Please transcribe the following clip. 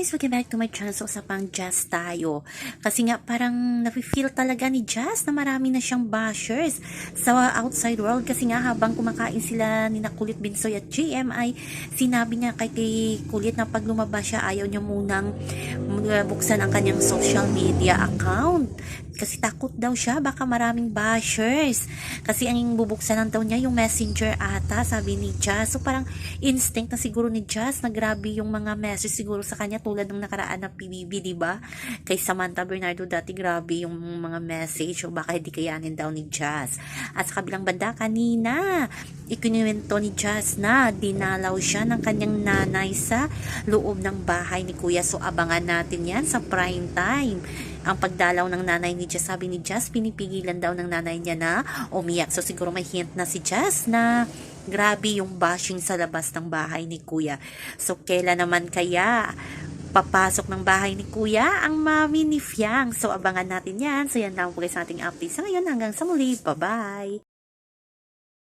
guys! Welcome back to my channel. So, usapang jazz tayo. Kasi nga, parang nafe-feel talaga ni Jazz na marami na siyang bashers sa outside world. Kasi nga, habang kumakain sila ni na Kulit Binsoy at GMI, sinabi niya kay, kay Kulit na pag lumabas siya, ayaw niya munang uh, buksan ang kanyang social media account. Kasi takot daw siya, baka maraming bashers. Kasi ang bubuksan lang daw niya yung messenger ata, sabi ni Jazz. So parang instinct na siguro ni Jazz na grabe yung mga message siguro sa kanya tulad ng nakaraan na PBB, di ba? Kay Samantha Bernardo dati grabe yung mga message o baka hindi kayanin daw ni Jazz. At sa kabilang banda kanina, ikinuwento ni Jazz na dinalaw siya ng kanyang nanay sa loob ng bahay ni Kuya. So abangan natin yan sa prime time ang pagdalaw ng nanay ni Jazz. Sabi ni Jazz, pinipigilan daw ng nanay niya na umiyak. So siguro may hint na si Jazz na grabe yung bashing sa labas ng bahay ni Kuya. So kailan naman kaya papasok ng bahay ni Kuya ang mami ni Fiang. So abangan natin yan. So yan lang po guys sa ating update sa ngayon. Hanggang sa muli. Bye-bye!